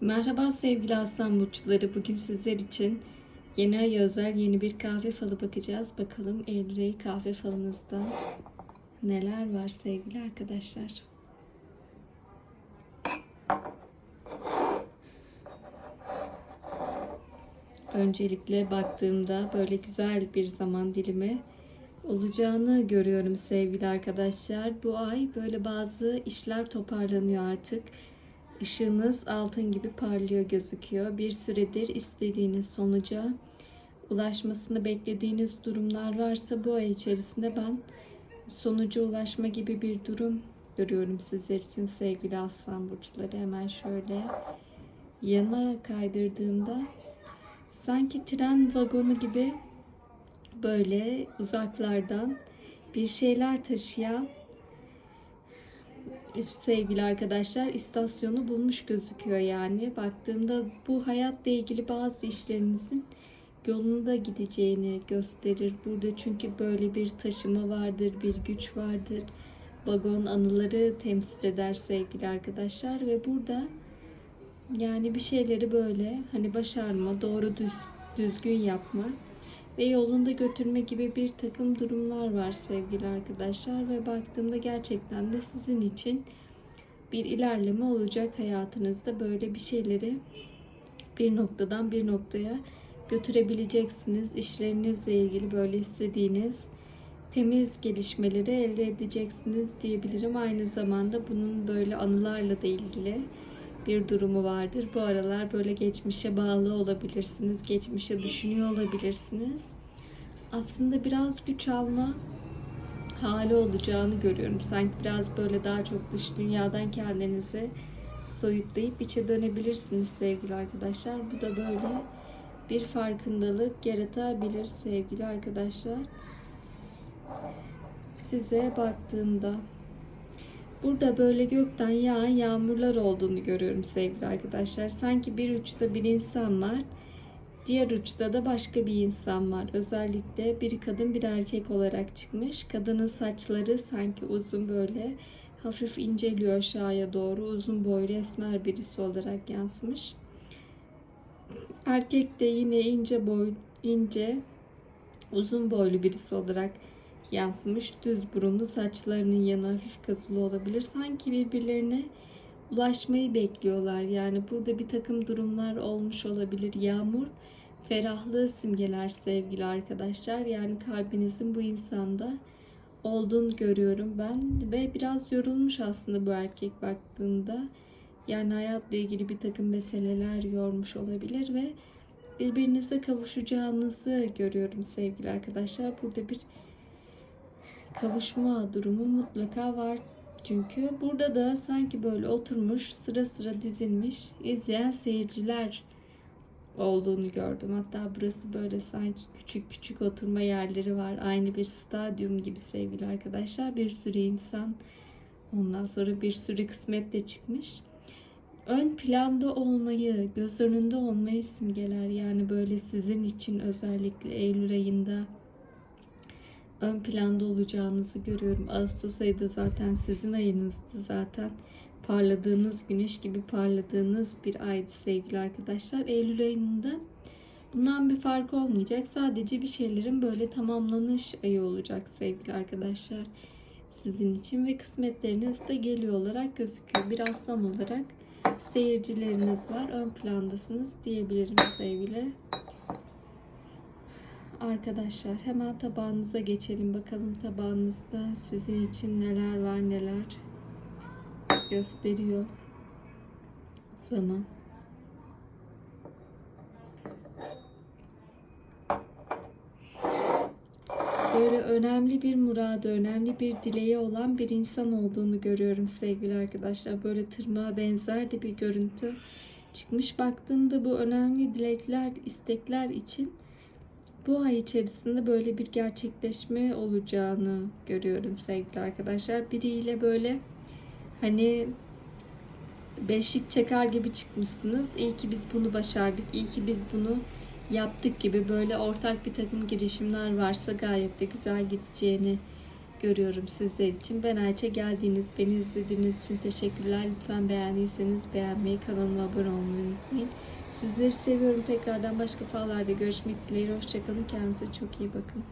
Merhaba sevgili aslan burçları. Bugün sizler için yeni ay özel yeni bir kahve falı bakacağız. Bakalım Eylül ayı kahve falınızda neler var sevgili arkadaşlar. Öncelikle baktığımda böyle güzel bir zaman dilimi olacağını görüyorum sevgili arkadaşlar. Bu ay böyle bazı işler toparlanıyor artık. Işığınız altın gibi parlıyor gözüküyor. Bir süredir istediğiniz sonuca ulaşmasını beklediğiniz durumlar varsa bu ay içerisinde ben sonuca ulaşma gibi bir durum görüyorum sizler için sevgili aslan burçları. Hemen şöyle yana kaydırdığımda sanki tren vagonu gibi böyle uzaklardan bir şeyler taşıyan sevgili arkadaşlar istasyonu bulmuş gözüküyor yani. Baktığımda bu hayatla ilgili bazı işlerinizin yolunda gideceğini gösterir. Burada çünkü böyle bir taşıma vardır, bir güç vardır. Vagon anıları temsil eder sevgili arkadaşlar ve burada yani bir şeyleri böyle hani başarma, doğru düz, düzgün yapma ve yolunda götürme gibi bir takım durumlar var sevgili arkadaşlar ve baktığımda gerçekten de sizin için bir ilerleme olacak hayatınızda böyle bir şeyleri bir noktadan bir noktaya götürebileceksiniz. İşlerinizle ilgili böyle istediğiniz temiz gelişmeleri elde edeceksiniz diyebilirim. Aynı zamanda bunun böyle anılarla da ilgili bir durumu vardır. Bu aralar böyle geçmişe bağlı olabilirsiniz. Geçmişe düşünüyor olabilirsiniz. Aslında biraz güç alma hali olacağını görüyorum. Sanki biraz böyle daha çok dış dünyadan kendinizi soyutlayıp içe dönebilirsiniz sevgili arkadaşlar. Bu da böyle bir farkındalık yaratabilir sevgili arkadaşlar. Size baktığımda Burada böyle gökten yağan yağmurlar olduğunu görüyorum sevgili arkadaşlar. Sanki bir uçta bir insan var. Diğer uçta da başka bir insan var. Özellikle bir kadın bir erkek olarak çıkmış. Kadının saçları sanki uzun böyle hafif inceliyor aşağıya doğru. Uzun boylu esmer birisi olarak yansımış. Erkek de yine ince boy, ince uzun boylu birisi olarak yansımış düz burunlu saçlarının yanı hafif kazılı olabilir. Sanki birbirlerine ulaşmayı bekliyorlar. Yani burada bir takım durumlar olmuş olabilir. Yağmur ferahlığı simgeler sevgili arkadaşlar. Yani kalbinizin bu insanda olduğunu görüyorum ben ve biraz yorulmuş aslında bu erkek baktığında. Yani hayatla ilgili bir takım meseleler yormuş olabilir ve birbirinize kavuşacağınızı görüyorum sevgili arkadaşlar. Burada bir kavuşma durumu mutlaka var. Çünkü burada da sanki böyle oturmuş sıra sıra dizilmiş izleyen seyirciler olduğunu gördüm. Hatta burası böyle sanki küçük küçük oturma yerleri var. Aynı bir stadyum gibi sevgili arkadaşlar. Bir sürü insan ondan sonra bir sürü kısmetle çıkmış. Ön planda olmayı, göz önünde olmayı simgeler. Yani böyle sizin için özellikle Eylül ayında ön planda olacağınızı görüyorum. Ağustos ayı da zaten sizin ayınızdı zaten. Parladığınız güneş gibi parladığınız bir aydı sevgili arkadaşlar. Eylül ayında bundan bir fark olmayacak. Sadece bir şeylerin böyle tamamlanış ayı olacak sevgili arkadaşlar. Sizin için ve kısmetleriniz de geliyor olarak gözüküyor. Bir aslan olarak seyircileriniz var. Ön plandasınız diyebilirim sevgili Arkadaşlar hemen tabağınıza geçelim. Bakalım tabağınızda sizin için neler var neler gösteriyor zaman. Böyle önemli bir muradı, önemli bir dileği olan bir insan olduğunu görüyorum sevgili arkadaşlar. Böyle tırmağa benzer de bir görüntü çıkmış. Baktığımda bu önemli dilekler, istekler için bu ay içerisinde böyle bir gerçekleşme olacağını görüyorum sevgili arkadaşlar. Biriyle böyle hani beşik çeker gibi çıkmışsınız. İyi ki biz bunu başardık. İyi ki biz bunu yaptık gibi böyle ortak bir takım girişimler varsa gayet de güzel gideceğini görüyorum sizler için. Ben Ayça geldiğiniz, beni izlediğiniz için teşekkürler. Lütfen beğendiyseniz beğenmeyi, kanalıma abone olmayı unutmayın. Sizleri seviyorum. Tekrardan başka falarda görüşmek dileğiyle. Hoşçakalın. Kendinize çok iyi bakın.